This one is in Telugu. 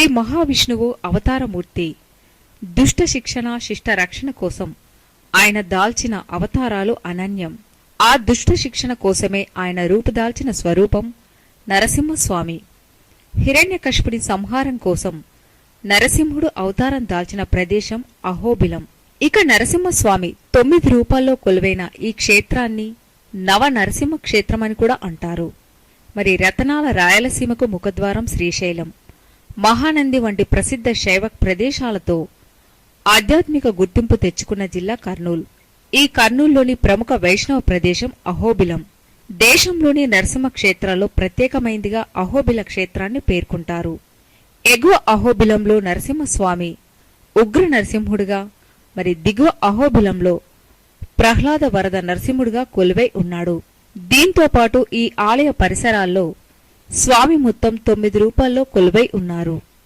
శ్రీ మహావిష్ణువు అవతారమూర్తి. దుష్ట శిక్షణ శిష్ట రక్షణ కోసం ఆయన దాల్చిన అవతారాలు అనన్యం. ఆ దుష్ట శిక్షణ కోసమే ఆయన రూపుదాల్చిన స్వరూపం నరసింహస్వామి. హిరణ్యకష్పుడి సంహారం కోసం నరసింహుడు అవతారం దాల్చిన ప్రదేశం అహోబిలం. ఇక నరసింహస్వామి తొమ్మిది రూపాల్లో కొలువైన ఈ క్షేత్రాన్ని నవ నరసింహ క్షేత్రమని కూడా అంటారు. మరి రతనాల రాయలసీమకు ముఖద్వారం శ్రీశైలం. మహానంది వంటి ప్రసిద్ధ శైవ ప్రదేశాలతో ఆధ్యాత్మిక గుర్తింపు తెచ్చుకున్న జిల్లా కర్నూలు. ఈ కర్నూలులోని ప్రముఖ వైష్ణవ ప్రదేశం అహోబిలం. దేశంలోని నరసింహ క్షేత్రాల్లో ప్రత్యేకమైందిగా అహోబిల క్షేత్రాన్ని పేర్కొంటారు. ఎగువ అహోబిలంలో నరసింహస్వామి ఉగ్ర నరసింహుడిగా మరి దిగువ అహోబిలంలో ప్రహ్లాద వరద నరసింహుడిగా కొలువై ఉన్నాడు. దీంతో పాటు ఈ ఆలయ పరిసరాల్లో స్వామి మొత్తం తొమ్మిది రూపాల్లో కొలువై ఉన్నారు.